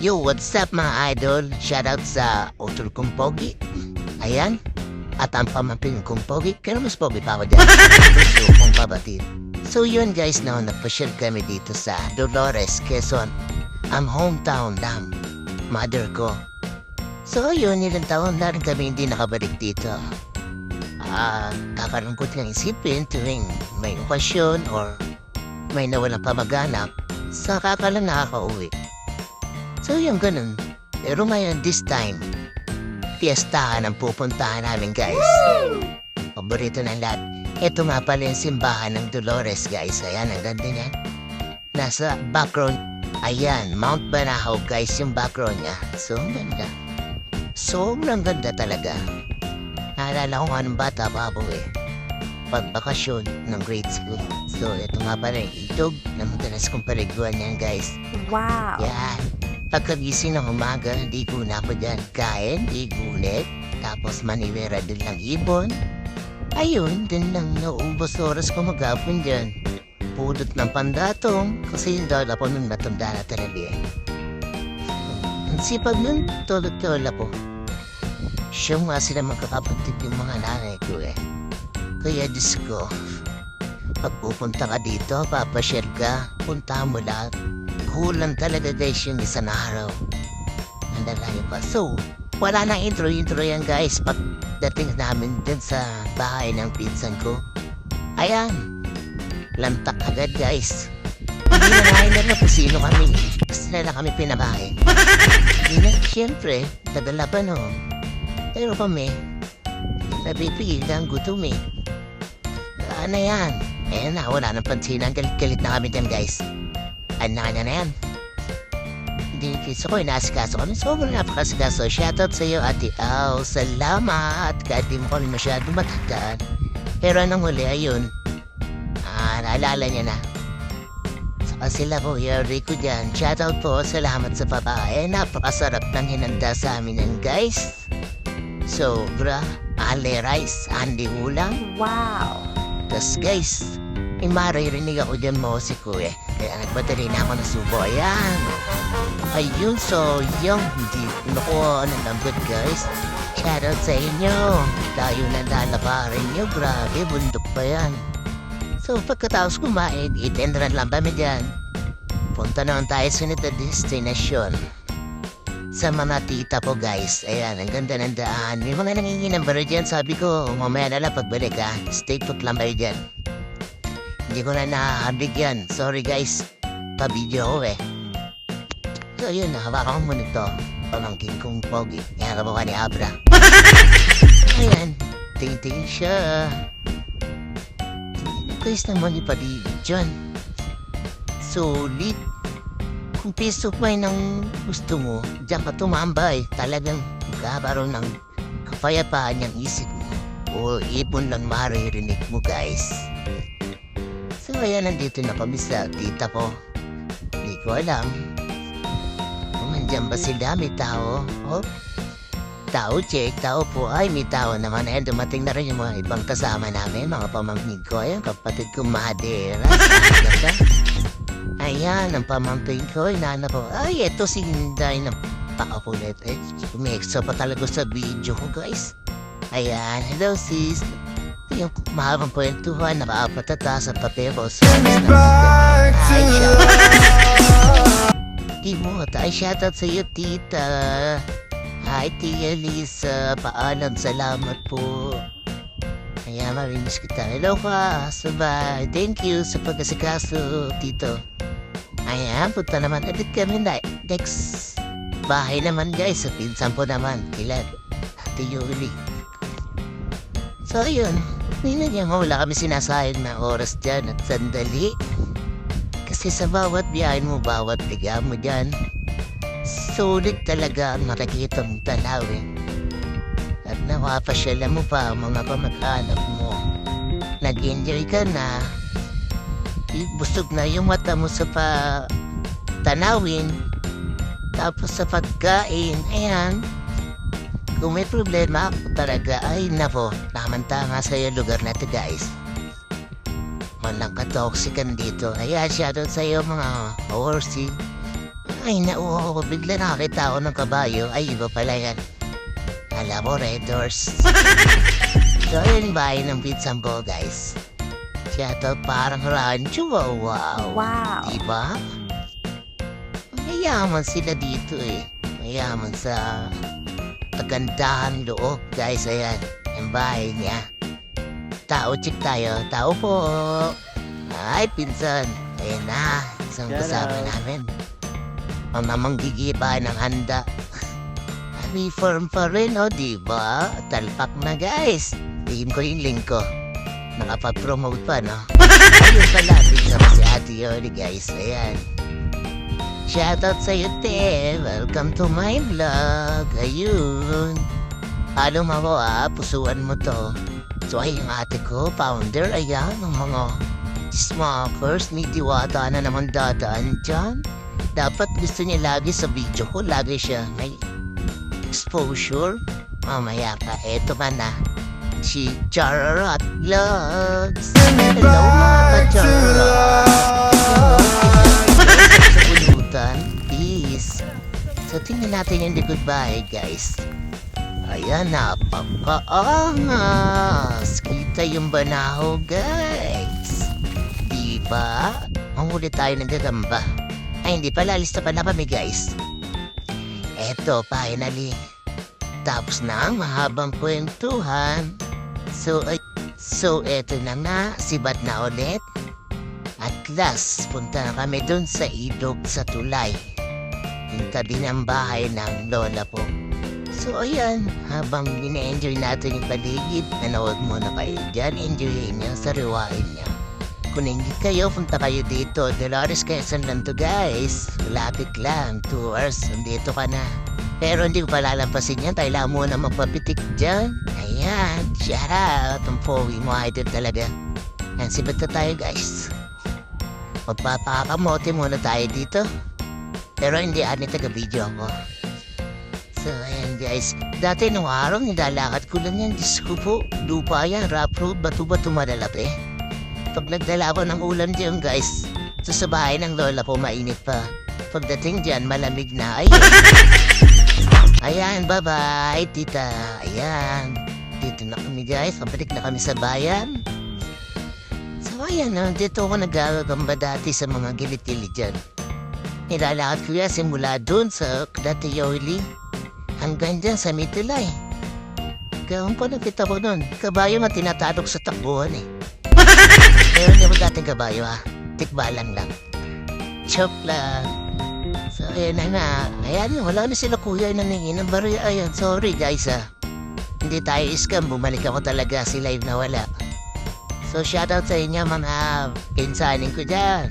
Yo, what's up mga idol? Shoutout sa utol kong pogi. Ayan. At ang pamangkin kong pogi. Pero mas pogi pa ako dyan. Gusto kong pabatid. So yun guys, no, nagpasyal kami dito sa Dolores, Quezon. Ang hometown ng mother ko. So yun, ilang taon na rin kami hindi nakabalik dito. Ah, kakalungkot ng isipin tuwing may okasyon or may nawalang pamaganap sa kakalang nakaka-uwi. So yung ganun. Pero ngayon, this time, fiestahan ang pupuntahan namin guys. Paborito ng lahat. Ito nga pala yung simbahan ng Dolores guys. Ayan, ang ganda niya. Nasa background, ayan, Mount Banahaw guys yung background niya. So, ang ganda. Sobrang ganda talaga. Naalala ko nga nung bata pa ako eh. Pagbakasyon ng grade school. So, ito nga pala yung itog na madalas kong paliguan yan guys. Wow. Yan. Pagkagising ng umaga, di ko na ako dyan. Kain, di gulit. Tapos manibera din lang ibon. Ayun, din lang naubos oras ko magapon dyan. Pudot ng pandatong kasi yung dala ko nung matanda na talaga eh. Sipag nun, tulot-tola ko. Siya nga sila magkakapatid yung mga nanay ko eh. Kaya Diyos ko, pag ka dito, papashare ka, punta mo lahat. Talaga guys yung isang araw. Ang lalayo pa. So, wala nang intro-intro yan guys. Pagdating namin dun sa bahay ng pinsan ko. Ayan. Lantak agad guys. Hindi na nahin na sino kami. Basta na kami pinabahay. Hindi na, siyempre, dadala pa no. Pero kami, napipigil na ang gutom eh. Ano yan? Ayan na, wala nang pansinan. Galit-galit na kami dyan guys. Ano na na yan? Hindi kiso ko, inaasikaso kami. Sobrang napakasikaso. Shoutout sa iyo, Ate Au. Salamat. Kahit di mo kami masyado matandaan. Pero anong huli, ayun. Ah, naalala niya na. Saka sila po, Yari ko dyan. Shoutout po, salamat sa babae. Napakasarap ng hinanda sa amin yan, guys. Sobra. Ale rice, andi ulam. Wow. Tas guys, may maririnig ako dyan mo si Kuya. Kaya nagpadali na ako ng subo. Ayan. Ayun, so yung hindi nakuha ng lambot guys. Shoutout sa inyo. Tayo na lalabarin nyo. Grabe, bundok pa yan. So pagkatapos kumain, itendran lang kami dyan. Punta naman tayo sa nito destination. Sa mga tita ko guys. Ayan, ang ganda ng daan. May mga nanginginambaro dyan. Sabi ko, mamaya na lang pagbalik ha. Stay put lang kayo dyan. Hindi ko na nakabigyan. Sorry guys. Pa-video ko eh. So yun, hawakan ko muna ito. Pamangkin kong pogi. Yan ka ni Abra. Ayan. Tingting siya. Guys naman ipaligid dyan. Solid. Kung peace of mind ang gusto mo, diyan ka tumambay. Talagang magkakaroon ng kapayapaan yung isip mo. O ipon lang maririnig mo guys. So ayan, nandito na kami sa tita ko. Hindi ko alam. Kung nandyan ba sila, may tao. Oh, tao check, tao po. Ay, may tao naman. Ayan, dumating na rin yung mga ibang kasama namin, mga pamangkin ko. Ayan, kapatid ko. Ganda. Ayan, ang pamangkin ko, inana po. Ay, eto si Hinday na pakakulit. Eh, umeksa pa talaga sa video ko, guys. Ayan, hello sis. Yung mahabang kwentuhan, nakaapat na taas ang paperos. back to Ay, life. Di mo, tayo shoutout sa iyo, tita. Hi, Tia Lisa. Paalam, salamat po. Kaya marinis kita. Hello ka, sabay. Thank you sa pagkasikaso, tito. Ayan, punta naman ulit kami na next bahay naman guys. Sa pinsan po naman, kila Ate Yuli. So, yun. Ninagyan mo, wala kami sinasayang na oras dyan at sandali. Kasi sa bawat biyahe mo, bawat liga mo dyan, sulit talaga ang makikita mong tanawin. At napapasyalan mo pa ang mga kamag-anak mo. Nag-enjoy ka na, busog na yung mata mo sa pa tanawin, tapos sa pagkain, ayan, kung may problema ako talaga, ay nako, tamang-tama sa iyo lugar na to guys. Walang ka-toxican dito. Ayan, shoutout sa iyo mga horsey. Ay, nauho, bigla nakakita ako ng kabayo. Ay, iba pala yan. Alam mo, Red so, yun bahay ng Pizzang Bo, guys. Siya to parang rancho, wow, wow. Wow. Diba? Mayaman sila dito eh. Mayaman sa kagandahan loob, guys. Ayan, ang bahay niya. Tao, check tayo. Tao po. Ay, pinsan. Ayan na. Isang Shout kasama out. namin. Ang namang gigiba ng handa. Happy firm pa rin, oh, di ba? Talpak na, guys. Tingin ko yung link ko. Nakapag-promote pa, no? Ayun pala, pa si Ate Yoli, guys. Ayan. Shoutout sa'yo, te. Welcome to my vlog. Ayun. Follow mo ah. Pusuan mo to. So, ay, yung ate ko, founder, ayan, ng mga smokers, may diwata na naman dadaan dyan. Dapat gusto niya lagi sa video ko, lagi siya may exposure. Mamaya ka, eto ka na. Si Charot Vlogs. Hello, mga ka-Charot. Tingnan natin yung likod bahay, guys. Ayan, napaka-angas. Kita yung banaho, guys. Diba? Manghuli tayo ng gagamba. Ay, hindi pala. Alis na pala kami, guys. Eto, finally. Tapos na ang mahabang kwentuhan. So, ay, so eto na nga. Sibat na ulit. At last, punta na kami dun sa ilog sa tulay. Tabi ng bahay ng lola po. So ayan, habang ine-enjoy natin yung paligid, nanood muna kayo dyan, enjoyin nyo, sariwain nyo. Kung hindi kayo, punta kayo dito. Dolores Quezon lang to guys. Lapit lang, 2 hours, nandito ka na. Pero hindi ko palalampasin yan, lang muna magpapitik dyan. Ayan, shout out, ang pogi mo idol talaga. Yan, sibat na tayo guys. Magpapakamote muna tayo dito. Pero hindi ani taga-video ako. So, ayan guys. Dati nung araw, nilalakad ko lang yan. Diyos ko po, lupa yan, rough road, bato-bato malalap eh. Pag nagdala ako ng ulam dyan guys, so sa bahay ng lola po mainit pa. Pagdating dyan, malamig na. Ayun. Ayan, bye-bye, tita. Ayan. Dito na kami guys, pabalik na kami sa bayan. So ayan, dito ako nagagamba dati sa mga gilid-gilid dyan. Nilalakad ko yan simula dun sa Kdatiyoli hanggang dyan sa Mitulay. Gawin pa nakita ko nun, kabayo nga tinatalok sa takbuhan eh. Pero hindi mo dating kabayo ha, tikbalan lang. Chok lang. So ayan na nga, ayan wala na sila kuya na nangin ng barya. Ayan, sorry guys ha. Hindi tayo scam, bumalik ako talaga si live na wala. So shoutout sa inyo mga pinsanin ko dyan.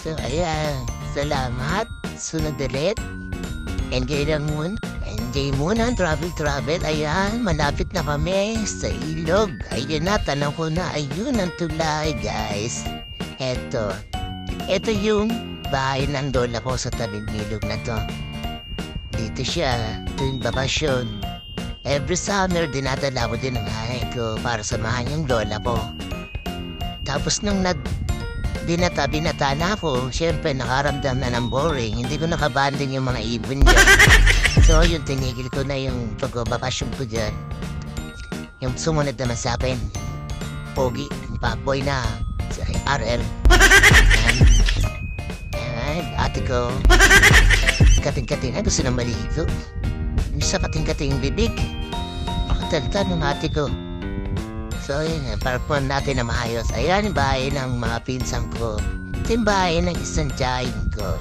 So ayan, salamat. Sunod ulit. Enjoy lang muna. Enjoy muna ang travel-travel. Ayan, malapit na kami sa ilog. Ayun na, tanong ko na. Ayun ang tulay, guys. Eto. Eto yung bahay ng lola ko sa tabing ilog na to. Dito siya, tuwing bakasyon. Every summer, dinadala ko din ang nanay ko para samahan yung lola ko. Tapos nung nag binata, binata na ako, syempre nakaramdam na ng boring. Hindi ko nakabanding yung mga ibon dyan. so yun, tinigil ko na yung pagbabakasyon ko dyan. Yung sumunod naman sa akin, Pogi, Pacboy na, si RL. Ayan. Ayan, ate ko. Kating-kating, ay gusto na maligo. Yung sa kating-kating bibig. Makatalta ng ate ko. So yun, natin na maayos. Ayan yung bahay ng mga pinsang ko. Ito yung bahay ng isang tiyahin ko.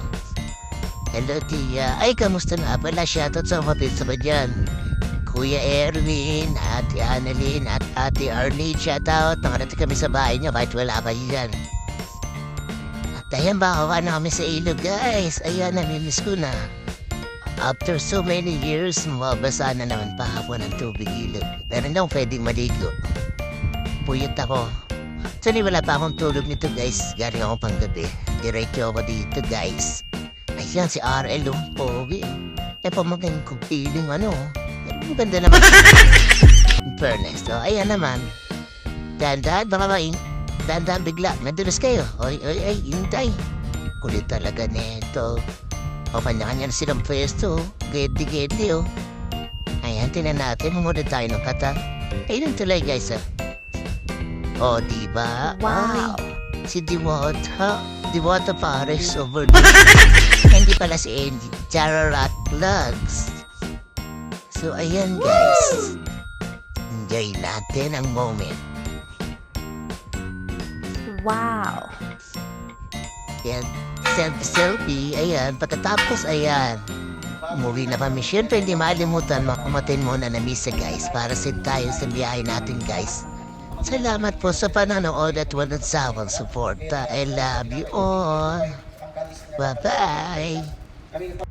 Hello, tiya. Ay, kamusta na pala? Shoutout sa mga pinsa ba dyan? Kuya Erwin, Ate Annalyn, at Ate Arlene, shoutout. Nakarating kami sa bahay niyo kahit wala kayo dyan. At ayan, baka na kami sa ilog, guys. Ayan, namimiss ko na. After so many years, mabasa na naman pa ako ng tubig ilog. Pero hindi ako pwedeng maligo. Puyot ako. Actually, wala pa akong tulog nito, guys. Galing ako pang gabi. Diretso ako dito, guys. Ayan, si RL, oh. Pogi. Eh, pamagaling ko feeling, ano. Pero maganda naman. In fairness, so, ayan naman. Dahan-dahan, baka main. Dahan-dahan bigla. Madulas kayo. Oy, oy, oy, hintay. Kulit talaga nito. O kanya-kanya na silang pwesto. Gedi-gedi oh. Ayan, tinan natin. Mamunod tayo ng kata. Ayun tuloy guys ah. O, diba? Wow. Si Diwata. Diwata Pares over. Hindi pala si Andy. Chararat Vlogs. So, ayan guys. Enjoy natin ang moment. Wow. Yan. Selfie-selfie. Ayan. Pagkatapos, ayan. Umuwi na kami. Siyempre, hindi malimutan makumatin muna na misa, guys. Para sit tayo sa biyahe natin, guys. Salamat po sa panonood at walang sawang suporta. I love you all. Bye-bye.